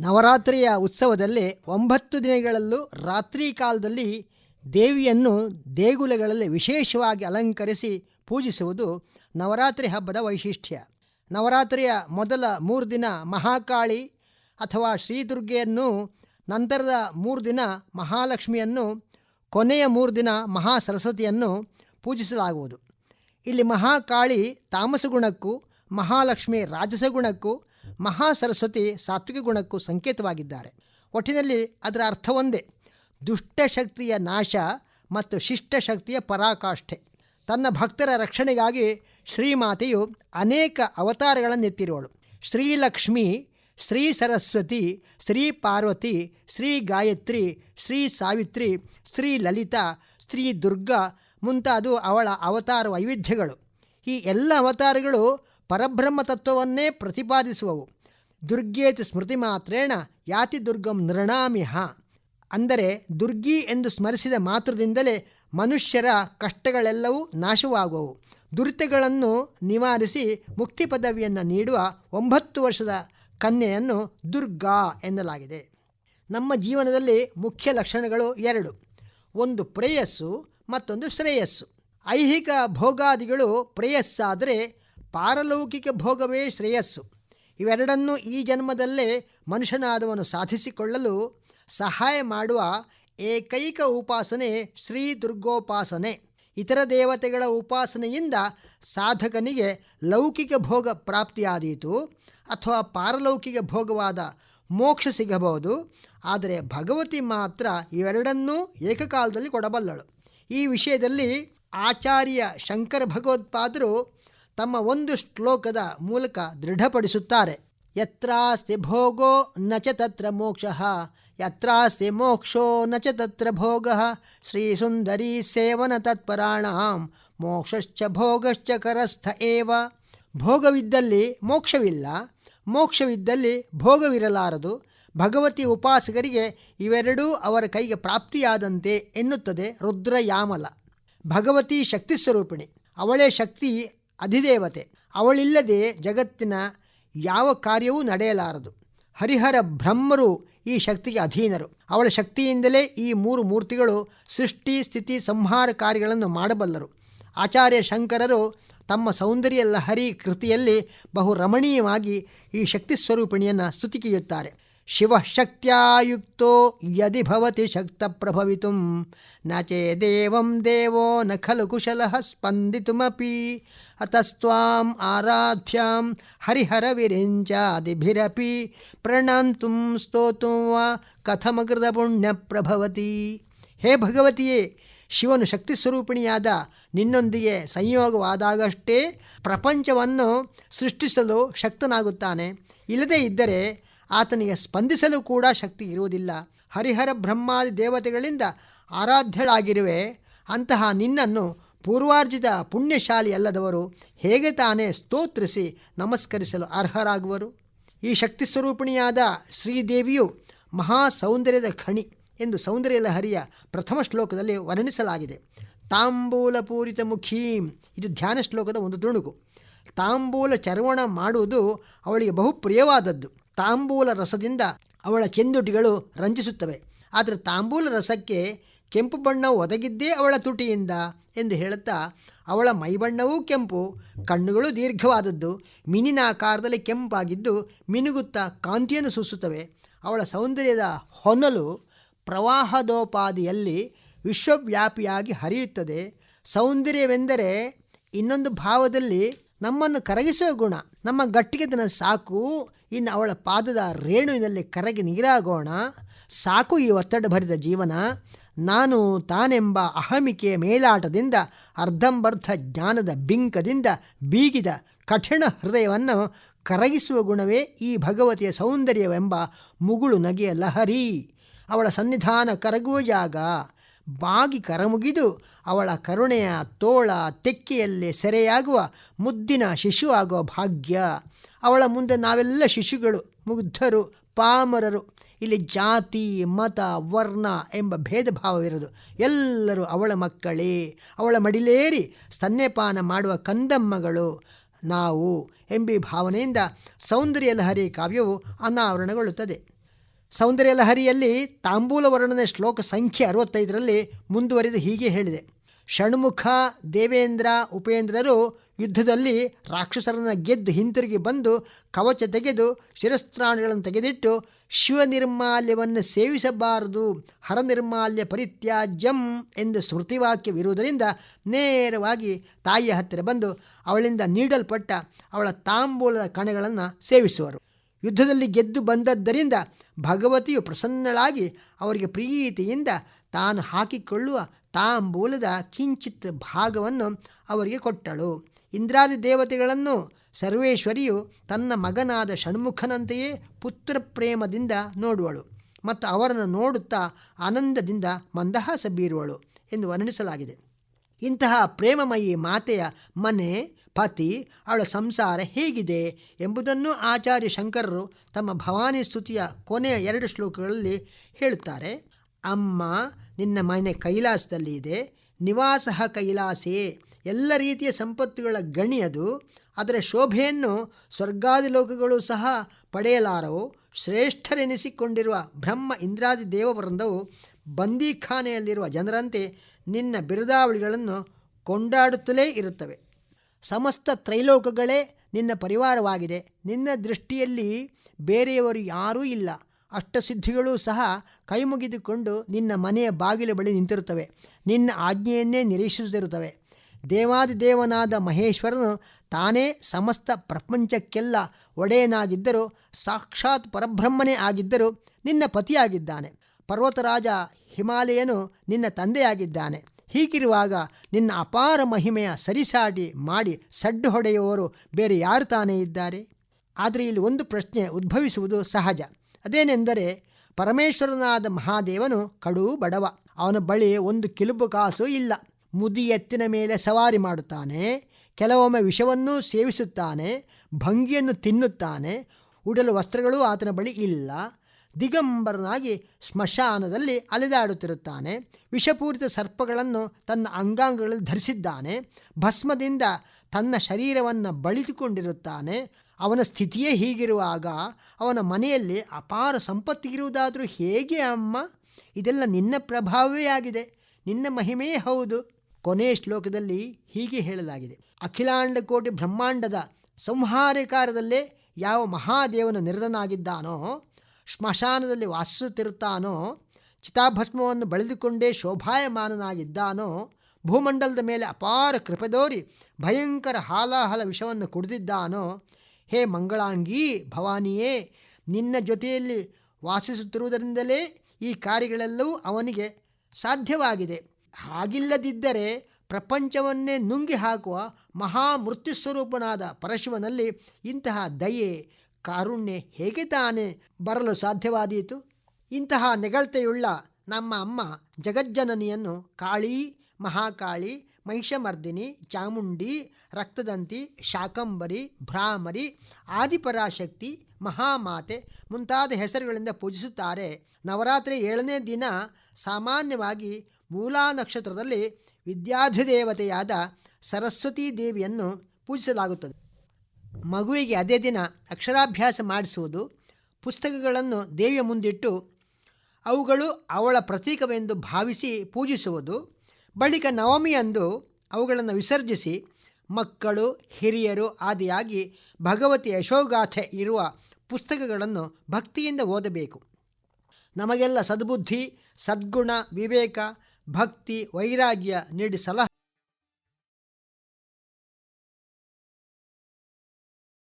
ನವರಾತ್ರಿಯ ಉತ್ಸವದಲ್ಲಿ ಒಂಬತ್ತು ದಿನಗಳಲ್ಲೂ ರಾತ್ರಿ ಕಾಲದಲ್ಲಿ ದೇವಿಯನ್ನು ದೇಗುಲಗಳಲ್ಲಿ ವಿಶೇಷವಾಗಿ ಅಲಂಕರಿಸಿ ಪೂಜಿಸುವುದು ನವರಾತ್ರಿ ಹಬ್ಬದ ವೈಶಿಷ್ಟ್ಯ. ನವರಾತ್ರಿಯ ಮೊದಲ ಮೂರು ದಿನ ಮಹಾಕಾಳಿ ಅಥವಾ ಶ್ರೀದುರ್ಗೆಯನ್ನು, ನಂತರದ ಮೂರು ದಿನ ಮಹಾಲಕ್ಷ್ಮಿಯನ್ನು, ಕೊನೆಯ ಮೂರು ದಿನ ಮಹಾ ಸರಸ್ವತಿಯನ್ನು ಪೂಜಿಸಲಾಗುವುದು. ಇಲ್ಲಿ ಮಹಾಕಾಳಿ ತಾಮಸಗುಣಕ್ಕೂ, ಮಹಾಲಕ್ಷ್ಮಿ ರಾಜಸ ಗುಣಕ್ಕೂ ಮಹಾ ಸರಸ್ವತಿ ಸಾತ್ವಿಕ ಗುಣಕ್ಕೂ ಸಂಕೇತವಾಗಿದ್ದಾರೆ. ಒಟ್ಟಿನಲ್ಲಿ ಅದರ ಅರ್ಥ ಒಂದೇ ದುಷ್ಟಶಕ್ತಿಯ ನಾಶ ಮತ್ತು ಶಿಷ್ಟಶಕ್ತಿಯ ಪರಾಕಾಷ್ಠೆ. ತನ್ನ ಭಕ್ತರ ರಕ್ಷಣೆಗಾಗಿ ಶ್ರೀಮಾತೆಯು ಅನೇಕ ಅವತಾರಗಳನ್ನೆತ್ತಿರುವಳು ಶ್ರೀಲಕ್ಷ್ಮಿ, ಶ್ರೀ ಸರಸ್ವತಿ, ಶ್ರೀ ಪಾರ್ವತಿ, ಶ್ರೀ ಗಾಯತ್ರಿ, ಶ್ರೀ ಸಾವಿತ್ರಿ, ಶ್ರೀ ಲಲಿತಾ, ಶ್ರೀ ದುರ್ಗಾ ಮುಂತಾದ ಅವಳ ಅವತಾರ ವೈವಿಧ್ಯಗಳು. ಈ ಎಲ್ಲ ಅವತಾರಗಳು ಪರಬ್ರಹ್ಮ ತತ್ವವನ್ನೇ ಪ್ರತಿಪಾದಿಸುವವು. ದುರ್ಗೇತಿ ಸ್ಮೃತಿ ಮಾತ್ರೇಣ ಯಾತಿ ದುರ್ಗಂ ನೃಣಾಮಿಹ ಅಂದರೆ ದುರ್ಗಿ ಎಂದು ಸ್ಮರಿಸಿದ ಮಾತ್ರದಿಂದಲೇ ಮನುಷ್ಯರ ಕಷ್ಟಗಳೆಲ್ಲವೂ ನಾಶವಾಗುವವು. ದುರಿತಗಳನ್ನು ನಿವಾರಿಸಿ ಮುಕ್ತಿ ಪದವಿಯನ್ನು ನೀಡುವ ಒಂಬತ್ತು ವರ್ಷದ ಕನ್ಯೆಯನ್ನು ದುರ್ಗಾ ಎನ್ನಲಾಗಿದೆ. ನಮ್ಮ ಜೀವನದಲ್ಲಿ ಮುಖ್ಯ ಲಕ್ಷಣಗಳು ಎರಡು. ಒಂದು ಪ್ರೇಯಸ್ಸು, ಮತ್ತೊಂದು ಶ್ರೇಯಸ್ಸು. ಐಹಿಕ ಭೋಗಾದಿಗಳು ಪ್ರೇಯಸ್ಸಾದರೆ ಪಾರಲೌಕಿಕ ಭೋಗವೇ ಶ್ರೇಯಸ್ಸು. ಇವೆರಡನ್ನೂ ಈ ಜನ್ಮದಲ್ಲೇ ಮನುಷ್ಯನಾದವನು ಸಾಧಿಸಿಕೊಳ್ಳಲು ಸಹಾಯ ಮಾಡುವ ಏಕೈಕ ಉಪಾಸನೆ ಶ್ರೀ ದುರ್ಗೋಪಾಸನೆ. ಇತರ ದೇವತೆಗಳ ಉಪಾಸನೆಯಿಂದ ಸಾಧಕನಿಗೆ ಲೌಕಿಕ ಭೋಗ ಪ್ರಾಪ್ತಿಯಾದೀತು ಅಥವಾ ಪಾರಲೌಕಿಕ ಭೋಗವಾದ ಮೋಕ್ಷ ಸಿಗಬಹುದು, ಆದರೆ ಭಗವತಿ ಮಾತ್ರ ಇವೆರಡನ್ನೂ ಏಕಕಾಲದಲ್ಲಿ ಕೊಡಬಲ್ಲಳು. ಈ ವಿಷಯದಲ್ಲಿ ಆಚಾರ್ಯ ಶಂಕರ ಭಗವತ್ಪಾದರು ತಮ್ಮ ಒಂದು ಶ್ಲೋಕದ ಮೂಲಕ ದೃಢಪಡಿಸುತ್ತಾರೆ. ಯತ್ರಾಸ್ತಿ ಭೋಗೋ ನಚ ತತ್ರ ಮೋಕ್ಷ, ಯತ್ರಾಸ್ತಿ ಮೋಕ್ಷೋ ನ ಚ ತತ್ರ ಭೋಗ ಶ್ರೀ ಸುಂದರಿ ಸೇವನ ತತ್ಪರಾಣಾಂ, ಮೋಕ್ಷಶ್ಚ ಭೋಗಶ್ಚ ಕರಸ್ಥ ಏವ. ಭೋಗವಿದ್ದಲ್ಲಿ ಮೋಕ್ಷವಿಲ್ಲ, ಮೋಕ್ಷವಿದ್ದಲ್ಲಿ ಭೋಗವಿರಲಾರದು. ಭಗವತಿ ಉಪಾಸಕರಿಗೆ ಇವೆರಡೂ ಅವರ ಕೈಗೆ ಪ್ರಾಪ್ತಿಯಾದಂತೆ ಎನ್ನುತ್ತದೆ ರುದ್ರಯಾಮಲ. ಭಗವತಿ ಶಕ್ತಿ ಸ್ವರೂಪಿಣಿ. ಅವಳೇ ಶಕ್ತಿ ಅಧಿದೇವತೆ. ಅವಳಿಲ್ಲದೆ ಜಗತ್ತಿನ ಯಾವ ಕಾರ್ಯವೂ ನಡೆಯಲಾರದು. ಹರಿಹರ ಬ್ರಹ್ಮರು ಈ ಶಕ್ತಿಗೆ ಅಧೀನರು. ಅವಳ ಶಕ್ತಿಯಿಂದಲೇ ಈ ಮೂರು ಮೂರ್ತಿಗಳು ಸೃಷ್ಟಿ, ಸ್ಥಿತಿ, ಸಂಹಾರ ಕಾರ್ಯಗಳನ್ನು ಮಾಡಬಲ್ಲರು. ಆಚಾರ್ಯ ಶಂಕರರು ತಮ್ಮ ಸೌಂದರ್ಯ ಲಹರಿ ಕೃತಿಯಲ್ಲಿ ಬಹು ರಮಣೀಯವಾಗಿ ಈ ಶಕ್ತಿ ಸ್ವರೂಪಿಣಿಯನ್ನು ಸ್ತುತಿಕೆಯುತ್ತಾರೆ ಶಿವಶಕ್ತ್ಯಾಯುಕ್ತೋ ಯದಿ ಭವತಿ ಶಕ್ತ ಪ್ರಭವಿತು ನ ಚೇದೇವಂ ದೇವೋ ನ ಖಲು ಕುಶಲ ಸ್ಪಂದಿತುಮಪಿ. ಅತಸ್ತ್ವಾಂ ಆರಾಧ್ಯಾಂ ಹರಿಹರ ವಿರಿಂಚಾದಿಭಿರಪಿ ಪ್ರಣಾಂತು ಸ್ತೋತು ವಾ ಕಥಮಕೃತ ಪುಣ್ಯ ಪ್ರಭವತಿ ಹೇ ಭಗವತಿಯೇ, ಶಿವನು ಶಕ್ತಿ ಸ್ವರೂಪಿಣಿಯಾದ ನಿನ್ನೊಂದಿಗೆ ಸಂಯೋಗವಾದಾಗಷ್ಟೇ ಪ್ರಪಂಚವನ್ನು ಸೃಷ್ಟಿಸಲು ಶಕ್ತನಾಗುತ್ತಾನೆ. ಇಲ್ಲದೇ ಇದ್ದರೆ ಆತನಿಗೆ ಸ್ಪಂದಿಸಲು ಕೂಡ ಶಕ್ತಿ ಇರುವುದಿಲ್ಲ. ಹರಿಹರ ಬ್ರಹ್ಮಾದಿ ದೇವತೆಗಳಿಂದ ಆರಾಧ್ಯಳಾಗಿರುವೆ. ಅಂತಹ ನಿನ್ನನ್ನು ಪೂರ್ವಾರ್ಜಿತ ಪುಣ್ಯಶಾಲಿ ಅಲ್ಲದವರು ಹೇಗೆ ತಾನೇ ಸ್ತೋತ್ರಿಸಿ ನಮಸ್ಕರಿಸಲು ಅರ್ಹರಾಗುವರು? ಈ ಶಕ್ತಿ ಸ್ವರೂಪಿಣಿಯಾದ ಶ್ರೀದೇವಿಯು ಮಹಾ ಸೌಂದರ್ಯದ ಖಣಿ ಎಂದು ಸೌಂದರ್ಯ ಲಹರಿಯ ಪ್ರಥಮ ಶ್ಲೋಕದಲ್ಲಿ ವರ್ಣಿಸಲಾಗಿದೆ. ತಾಂಬೂಲ ಪೂರಿತ ಮುಖೀಂ ಇದು ಧ್ಯಾನ ಶ್ಲೋಕದ ಒಂದು ತುಣುಕು. ತಾಂಬೂಲ ಚರ್ವಣ ಮಾಡುವುದು ಅವಳಿಗೆ ಬಹು ಪ್ರಿಯವಾದದ್ದು ತಾಂಬೂಲ ರಸದಿಂದ ಅವಳ ಚೆಂದುಟಿಗಳು ರಂಜಿಸುತ್ತವೆ. ಆದರೆ ತಾಂಬೂಲ ರಸಕ್ಕೆ ಕೆಂಪು ಬಣ್ಣ ಒದಗಿದ್ದೇ ಅವಳ ತುಟಿಯಿಂದ ಎಂದು ಹೇಳುತ್ತಾ, ಅವಳ ಮೈಬಣ್ಣವೂ ಕೆಂಪು, ಕಣ್ಣುಗಳು ದೀರ್ಘವಾದದ್ದು, ಮಿನಿನ ಆಕಾರದಲ್ಲಿ ಕೆಂಪಾಗಿದ್ದು ಮಿನುಗುತ್ತಾ ಕಾಂತಿಯನ್ನು ಸೂಸುತ್ತವೆ. ಅವಳ ಸೌಂದರ್ಯದ ಹೊನಲು ಪ್ರವಾಹದೋಪಾದಿಯಲ್ಲಿ ವಿಶ್ವವ್ಯಾಪಿಯಾಗಿ ಹರಿಯುತ್ತದೆ. ಸೌಂದರ್ಯವೆಂದರೆ ಇನ್ನೊಂದು ಭಾವದಲ್ಲಿ ನಮ್ಮನ್ನು ಕರಗಿಸುವ ಗುಣ, ನಮ್ಮ ಗಟ್ಟಿಗೆತನ ಸಾಕು. ಇನ್ನು ಅವಳ ಪಾದದ ರೇಣುವಿನಲ್ಲಿ ಕರಗಿ ನೀರಾಗೋಣ. ಸಾಕು ಈ ಒತ್ತಡ ಭರಿದ ಜೀವನ. ನಾನು ತಾನೆಂಬ ಅಹಮಿಕೆಯ ಮೇಲಾಟದಿಂದ, ಅರ್ಧಂಬರ್ಧ ಜ್ಞಾನದ ಬಿಂಕದಿಂದ ಬೀಗಿದ ಕಠಿಣ ಹೃದಯವನ್ನು ಕರಗಿಸುವ ಗುಣವೇ ಈ ಭಗವತಿಯ ಸೌಂದರ್ಯವೆಂಬ ಮುಗುಳು ನಗೆಯ ಲಹರಿ. ಅವಳ ಸನ್ನಿಧಾನ ಕರಗುವ ಜಾಗ. ಬಾಗಿ ಕರಮುಗಿದು ಅವಳ ಕರುಣೆಯ ತೋಳ ತೆಕ್ಕೆಯಲ್ಲಿ ಸೆರೆಯಾಗುವ ಮುದ್ದಿನ ಶಿಶು ಆಗುವ ಭಾಗ್ಯ. ಅವಳ ಮುಂದೆ ನಾವೆಲ್ಲ ಶಿಶುಗಳು, ಮುಗ್ಧರು, ಪಾಮರರು. ಇಲ್ಲಿ ಜಾತಿ, ಮತ, ವರ್ಣ ಎಂಬ ಭೇದ ಭಾವವಿರದು ಎಲ್ಲರೂ ಅವಳ ಮಕ್ಕಳೇ. ಅವಳ ಮಡಿಲೇರಿ ಸ್ತನ್ಯಪಾನ ಮಾಡುವ ಕಂದಮ್ಮಗಳು ನಾವು ಎಂಬಿ ಭಾವನೆಯಿಂದ ಸೌಂದರ್ಯ ಲಹರಿ ಕಾವ್ಯವು ಅನಾವರಣಗೊಳ್ಳುತ್ತದೆ. ಸೌಂದರ್ಯ ಲಹರಿಯಲ್ಲಿ ತಾಂಬೂಲ ವರ್ಣನೆ ಶ್ಲೋಕ ಸಂಖ್ಯೆ ಅರವತ್ತೈದರಲ್ಲಿ ಮುಂದುವರಿದು ಹೀಗೆ ಹೇಳಿದೆ. ಷಣ್ಮುಖ ದೇವೇಂದ್ರ ಉಪೇಂದ್ರರು ಯುದ್ಧದಲ್ಲಿ ರಾಕ್ಷಸರನ್ನು ಗೆದ್ದು ಹಿಂತಿರುಗಿ ಬಂದು ಕವಚ ತೆಗೆದು ಶಿರಸ್ತ್ರಾಣಗಳನ್ನು ತೆಗೆದಿಟ್ಟು ಶಿವನಿರ್ಮಾಲ್ಯವನ್ನು ಸೇವಿಸಬಾರದು ಹರನಿರ್ಮಾಲ್ಯ ಪರಿತ್ಯಾಜ್ಯಂ ಎಂದು ಸ್ಮೃತಿವಾಕ್ಯವಿರುವುದರಿಂದ ನೇರವಾಗಿ ತಾಯಿಯ ಹತ್ತಿರ ಬಂದು ಅವಳಿಂದ ನೀಡಲ್ಪಟ್ಟ ಅವಳ ತಾಂಬೂಲದ ಕಣಗಳನ್ನು ಸೇವಿಸುವರು. ಯುದ್ಧದಲ್ಲಿ ಗೆದ್ದು ಬಂದದ್ದರಿಂದ ಭಗವತಿಯು ಪ್ರಸನ್ನಳಾಗಿ ಅವರಿಗೆ ಪ್ರೀತಿಯಿಂದ ತಾನು ಹಾಕಿಕೊಳ್ಳುವ ತಾಂಬೂಲದ ಕಿಂಚಿತ್ ಭಾಗವನ್ನು ಅವರಿಗೆ ಕೊಟ್ಟಳು. ಇಂದ್ರಾದಿ ದೇವತೆಗಳನ್ನು ಸರ್ವೇಶ್ವರಿಯು ತನ್ನ ಮಗನಾದ ಷಣ್ಮುಖನಂತೆಯೇ ಪುತ್ರ ಪ್ರೇಮದಿಂದ ನೋಡುವಳು ಮತ್ತು ಅವರನ್ನು ನೋಡುತ್ತಾ ಆನಂದದಿಂದ ಮಂದಹಾಸ ಬೀರುವಳು ಎಂದು ವರ್ಣಿಸಲಾಗಿದೆ. ಇಂತಹ ಪ್ರೇಮಮಯಿ ಮಾತೆಯ ಮನೆ ಪತಿ, ಅವಳ ಸಂಸಾರ ಹೇಗಿದೆ ಎಂಬುದನ್ನು ಆಚಾರ್ಯ ಶಂಕರರು ತಮ್ಮ ಭವಾನಿ ಸ್ತುತಿಯ ಕೊನೆಯ ಎರಡು ಶ್ಲೋಕಗಳಲ್ಲಿ ಹೇಳುತ್ತಾರೆ. ಅಮ್ಮ, ನಿನ್ನ ಮನೆ ಕೈಲಾಸದಲ್ಲಿ ಇದೆ. ನಿವಾಸ ಕೈಲಾಸೇ. ಎಲ್ಲ ರೀತಿಯ ಸಂಪತ್ತುಗಳ ಗಣಿ ಅದು. ಅದರ ಶೋಭೆಯನ್ನು ಸ್ವರ್ಗಾದಿ ಲೋಕಗಳು ಸಹ ಪಡೆಯಲಾರವು. ಶ್ರೇಷ್ಠರೆನಿಸಿಕೊಂಡಿರುವ ಬ್ರಹ್ಮ ಇಂದ್ರಾದಿ ದೇವವೃಂದವು ಬಂದೀಖಾನೆಯಲ್ಲಿರುವ ಜನರಂತೆ ನಿನ್ನ ಬಿರುದಾವಳಿಗಳನ್ನು ಕೊಂಡಾಡುತ್ತಲೇ ಇರುತ್ತವೆ. ಸಮಸ್ತ ತ್ರೈಲೋಕಗಳೇ ನಿನ್ನ ಪರಿವಾರವಾಗಿದೆ. ನಿನ್ನ ದೃಷ್ಟಿಯಲ್ಲಿ ಬೇರೆಯವರು ಯಾರೂ ಇಲ್ಲ. ಅಷ್ಟಸಿದ್ಧಿಗಳು ಸಹ ಕೈಮುಗಿದುಕೊಂಡು ನಿನ್ನ ಮನೆಯ ಬಾಗಿಲು ಬಳಿ ನಿಂತಿರುತ್ತವೆ. ನಿನ್ನ ಆಜ್ಞೆಯನ್ನೇ ನಿರೀಕ್ಷಿಸುತ್ತಿರುತ್ತವೆ. ದೇವಾದಿದೇವನಾದ ಮಹೇಶ್ವರನು ತಾನೇ ಸಮಸ್ತ ಪ್ರಪಂಚಕ್ಕೆಲ್ಲ ಒಡೆಯನಾಗಿದ್ದರೂ, ಸಾಕ್ಷಾತ್ ಪರಬ್ರಹ್ಮನೇ ಆಗಿದ್ದರೂ ನಿನ್ನ ಪತಿಯಾಗಿದ್ದಾನೆ. ಪರ್ವತರಾಜ ಹಿಮಾಲಯನು ನಿನ್ನ ತಂದೆಯಾಗಿದ್ದಾನೆ. ಹೀಗಿರುವಾಗ ನಿನ್ನ ಅಪಾರ ಮಹಿಮೆಯ ಸರಿಸಾಟಿ ಮಾಡಿ ಸಡ್ಡು ಹೊಡೆಯುವವರು ಬೇರೆ ಯಾರು ತಾನೇ ಇದ್ದಾರೆ? ಆದರೆ ಇಲ್ಲಿ ಒಂದು ಪ್ರಶ್ನೆ ಉದ್ಭವಿಸುವುದು ಸಹಜ. ಅದೇನೆಂದರೆ ಪರಮೇಶ್ವರನಾದ ಮಹಾದೇವನು ಕಡು ಬಡವ. ಅವನ ಬಳಿ ಒಂದು ಕಿಲುಬು ಕಾಸು ಇಲ್ಲ. ಮುದಿ ಎತ್ತಿನ ಮೇಲೆ ಸವಾರಿ ಮಾಡುತ್ತಾನೆ. ಕೆಲವೊಮ್ಮೆ ವಿಷವನ್ನು ಸೇವಿಸುತ್ತಾನೆ. ಭಂಗಿಯನ್ನು ತಿನ್ನುತ್ತಾನೆ. ಉಡಲು ವಸ್ತ್ರಗಳು ಆತನ ಬಳಿ ಇಲ್ಲ. ದಿಗಂಬರನಾಗಿ ಸ್ಮಶಾನದಲ್ಲಿ ಅಲೆದಾಡುತ್ತಿರುತ್ತಾನೆ. ವಿಷಪೂರಿತ ಸರ್ಪಗಳನ್ನು ತನ್ನ ಅಂಗಾಂಗಗಳಲ್ಲಿ ಧರಿಸಿದ್ದಾನೆ. ಭಸ್ಮದಿಂದ ತನ್ನ ಶರೀರವನ್ನು ಬಳಿದುಕೊಂಡಿರುತ್ತಾನೆ. ಅವನ ಸ್ಥಿತಿಯೇ ಹೀಗಿರುವಾಗ ಅವನ ಮನೆಯಲ್ಲಿ ಅಪಾರ ಸಂಪತ್ತಿಗಿರುವುದಾದರೂ ಹೇಗೆ ಅಮ್ಮ? ಇದೆಲ್ಲ ನಿನ್ನ ಪ್ರಭಾವವೇ ಆಗಿದೆ. ನಿನ್ನ ಮಹಿಮೆಯೇ ಹೌದು. ಕೊನೆಯ ಶ್ಲೋಕದಲ್ಲಿ ಹೀಗೆ ಹೇಳಲಾಗಿದೆ. ಅಖಿಲಾಂಡ ಕೋಟಿ ಬ್ರಹ್ಮಾಂಡದ ಸಂಹಾರಕಾರದಲ್ಲೇ ಯಾವ ಮಹಾದೇವನ ನಿರತನಾಗಿದ್ದಾನೋ ಸ್ಮಶಾನದಲ್ಲಿ ವಾಸಿಸುತ್ತಿರುತ್ತಾನೋ, ಚಿತಾಭಸ್ಮವನ್ನು ಬಳಿದುಕೊಂಡೇ ಶೋಭಾಯಮಾನನಾಗಿದ್ದಾನೋ, ಭೂಮಂಡಲದ ಮೇಲೆ ಅಪಾರ ಕೃಪೆದೋರಿ ಭಯಂಕರ ಹಾಲಾಹಲ ವಿಷವನ್ನು ಕುಡಿದಿದ್ದಾನೋ, ಹೇ ಮಂಗಳಾಂಗಿ ಭವಾನಿಯೇ, ನಿನ್ನ ಜೊತೆಯಲ್ಲಿ ವಾಸಿಸುತ್ತಿರುವುದರಿಂದಲೇ ಈ ಕಾರ್ಯಗಳೆಲ್ಲವೂ ಅವನಿಗೆ ಸಾಧ್ಯವಾಗಿದೆ. ಹಾಗಿಲ್ಲದಿದ್ದರೆ ಪ್ರಪಂಚವನ್ನೇ ನುಂಗಿ ಹಾಕುವ ಮಹಾಮೃತ್ಯುಸ್ವರೂಪನಾದ ಪರಶಿವನಲ್ಲಿ ಇಂತಹ ದಯೆ ಕಾರುಣ್ಯ ಹೇಗೆ ತಾನೇ ಬರಲು ಸಾಧ್ಯವಾದೀತು? ಇಂತಹ ನೆಗಳತೆಯುಳ್ಳ ನಮ್ಮ ಅಮ್ಮ ಜಗಜ್ಜನನಿಯನ್ನು ಕಾಳಿ, ಮಹಾಕಾಳಿ, ಮಹಿಷಮರ್ದಿನಿ, ಚಾಮುಂಡಿ, ರಕ್ತದಂತಿ, ಶಾಕಂಬರಿ, ಭ್ರಾಮರಿ, ಆದಿಪರಾಶಕ್ತಿ, ಮಹಾಮಾತೆ ಮುಂತಾದ ಹೆಸರುಗಳಿಂದ ಪೂಜಿಸುತ್ತಾರೆ. ನವರಾತ್ರಿ ಏಳನೇ ದಿನ ಸಾಮಾನ್ಯವಾಗಿ ಮೂಲಾ ನಕ್ಷತ್ರದಲ್ಲಿ ವಿದ್ಯಾಧಿದೇವತೆಯಾದ ಸರಸ್ವತೀ ದೇವಿಯನ್ನು ಪೂಜಿಸಲಾಗುತ್ತದೆ. ಮಗುವಿಗೆ ಅದೇ ದಿನ ಅಕ್ಷರಾಭ್ಯಾಸ ಮಾಡಿಸುವುದು, ಪುಸ್ತಕಗಳನ್ನು ದೇವಿಯ ಮುಂದಿಟ್ಟು ಅವುಗಳು ಅವಳ ಪ್ರತೀಕವೆಂದು ಭಾವಿಸಿ ಪೂಜಿಸುವುದು, ಬಳಿಕ ನವಮಿಯಂದು ಅವುಗಳನ್ನು ವಿಸರ್ಜಿಸಿ ಮಕ್ಕಳು, ಹಿರಿಯರು ಆದಿಯಾಗಿ ಭಗವತಿ ಯಶೋಗಾಥೆ ಇರುವ ಪುಸ್ತಕಗಳನ್ನು ಭಕ್ತಿಯಿಂದ ಓದಬೇಕು. ನಮಗೆಲ್ಲ ಸದ್ಬುದ್ಧಿ, ಸದ್ಗುಣ, ವಿವೇಕ, ಭಕ್ತಿ, ವೈರಾಗ್ಯ ನೀಡಿ ಸಲಹ